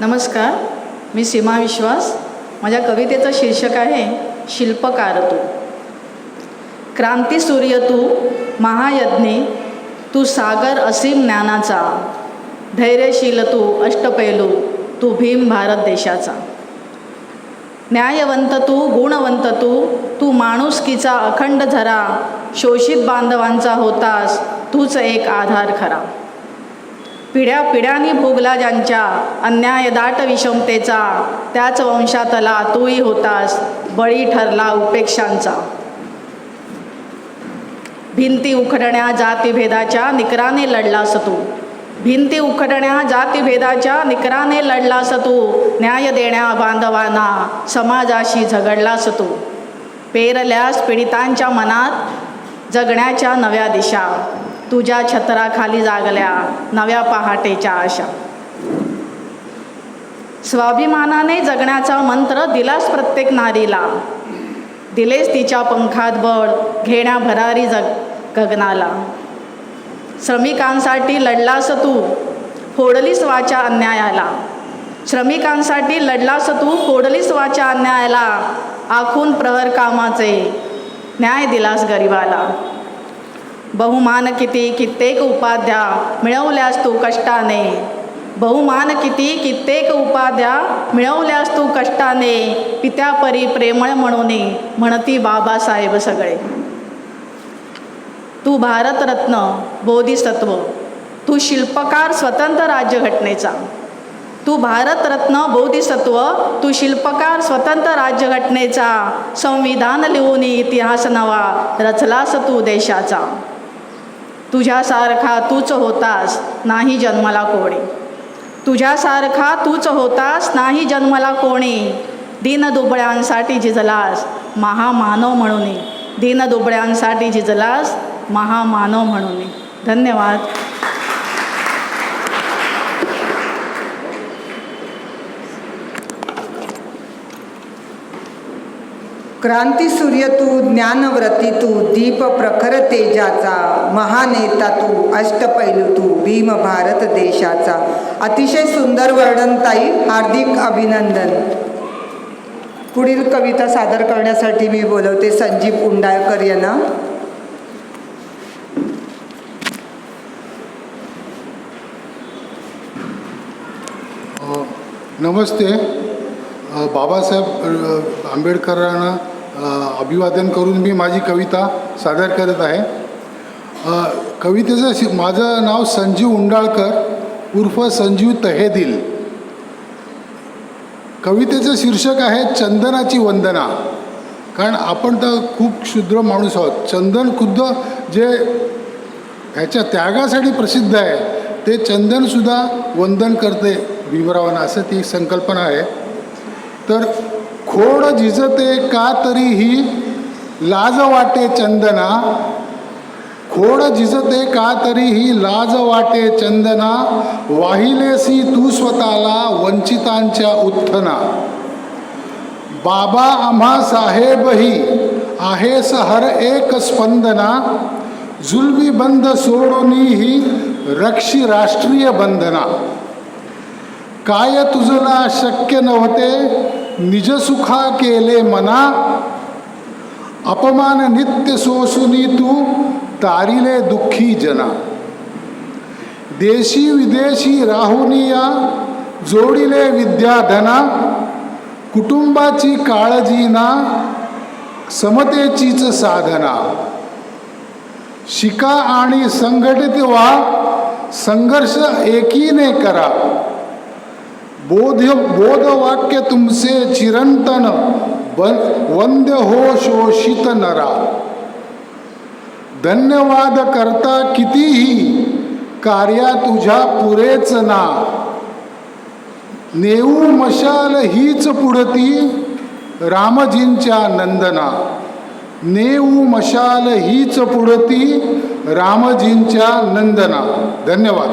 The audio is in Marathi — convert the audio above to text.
नमस्कार मी सीमा विश्वास. माझ्या कवितेचं शीर्षक आहे शिल्पकार तू. क्रांती सूर्य तू महायज्ञी तू सागर असीम ज्ञानाचा. धैर्यशील तू अष्टपैलू तू भीम भारत देशाचा. न्यायवंत तू गुणवंत तू तू माणुसकीचा अखंड झरा शोषित बांधवांचा होतास तूच एक आधार खरा. पिढ्या पिढ्यांनी भोगला ज्यांच्या अन्याय दाट विषमतेचा त्याच वंशातला तूही होतास बळी ठरला उपेक्षांचा. भिंती उखडण्या जातीभेदाच्या निकराने लढलास तू. भिंती उखडण्या जातीभेदाच्या निकराने लढलास तू. न्याय देण्या बांधवांना समाजाशी झगडलास तू. पेरल्यास पीडितांच्या मनात जगण्याच्या नव्या दिशा. तुझ्या छत्राखाली जागल्या नव्या पहाटेच्या आशा. स्वाभिमानाने जगण्याचा मंत्र दिलास प्रत्येक नारीला. दिलेस तिच्या पंखात बळ घेण्या भरारी जग गगनाला. श्रमिकांसाठी लढलास तू फोडलीस वाचा अन्यायाला. श्रमिकांसाठी लढलास तू फोडलीस वाचा अन्यायाला. आखून प्रहर कामाचे न्याय दिलास गरिबाला. बहुमान किती कित्येक उपाध्या मिळवल्यास तू कष्टाने. बहुमान किती कित्येक उपाध्या मिळवल्यास तू कष्टाने. पित्यापरी प्रेमळ म्हणून म्हणती बाबासाहेब सगळे. तू भारतरत्न बोधिसत्व तू शिल्पकार स्वतंत्र राज्यघटनेचा. तू भारतरत्न बोधिसत्व तू शिल्पकार स्वतंत्र राज्यघटनेचा. संविधान लिहून इतिहास नवा रचलास तू देशाचा. तुझ्यासारखा तूच होतास नाही जन्मला कोणी. तुझ्यासारखा तूच होतास नाही जन्मला कोणी. दीनदुबळ्यांसाठी झिजलास महामानव म्हणून. दीनदुबळ्यांसाठी झिजलास महामानव म्हणून. धन्यवाद. क्रांतीसूर्य तू ज्ञानव्रती तू दीप प्रखर तेजाचा महानेता तू अष्टपैलू तू भीम भारत देशाचा. अतिशय सुंदर वर्णनताई हार्दिक अभिनंदन. पुढील कविता सादर करण्यासाठी मी बोलवते संजीव उंडाळकर यांना. नमस्ते. बाबासाहेब आंबेडकरांना अभिवादन करून मी माझी कविता सादर करत आहे. कवितेचं शि माझं नाव संजीव उंडाळकर उर्फ संजीव तहेदिल. कवितेचं शीर्षक आहे चंदनाची वंदना. कारण आपण तर खूप क्षुद्र माणूस आहोत. चंदन खुद्द जे ह्याच्या त्यागासाठी प्रसिद्ध आहे ते चंदनसुद्धा वंदन करते भीमरावांना. असं ती संकल्पना आहे. तर खोड झिजते का तरीही लाज वाटे चंदना. खोड झिजते का तरीही लाज वाटे चंदना. वाहिलेसी तू स्वतःला वंचितांच्या उत्थना. बाबा आम्हा साहेबही आहेस हर एक स्पंदना. जुलमी बंद सोडूनही रक्षी राष्ट्रीय बंधना काय तुझला शक्य नव्हते? निजसुखा केले मना अपमान नित्य सोसुनी तू तारिले दुःखी जना. देशी विदेशी राहुनिया जोडिले विद्याधना कुटुंबाची काळजी ना समतेचीच साधना. शिका आणि संघटित व्हा संघर्ष एकीने करा. बोध बोधवाक्य तुमचे चिरंतन वंद्य हो शोषित नरा। धन्यवाद करता कितीही कार्या तुझ्या पुरेच ना। नेऊ मशाल हीच पुढती रामजींच्या नंदना। नेऊ मशाल हीच पुढती रामजींच्या नंदना। धन्यवाद।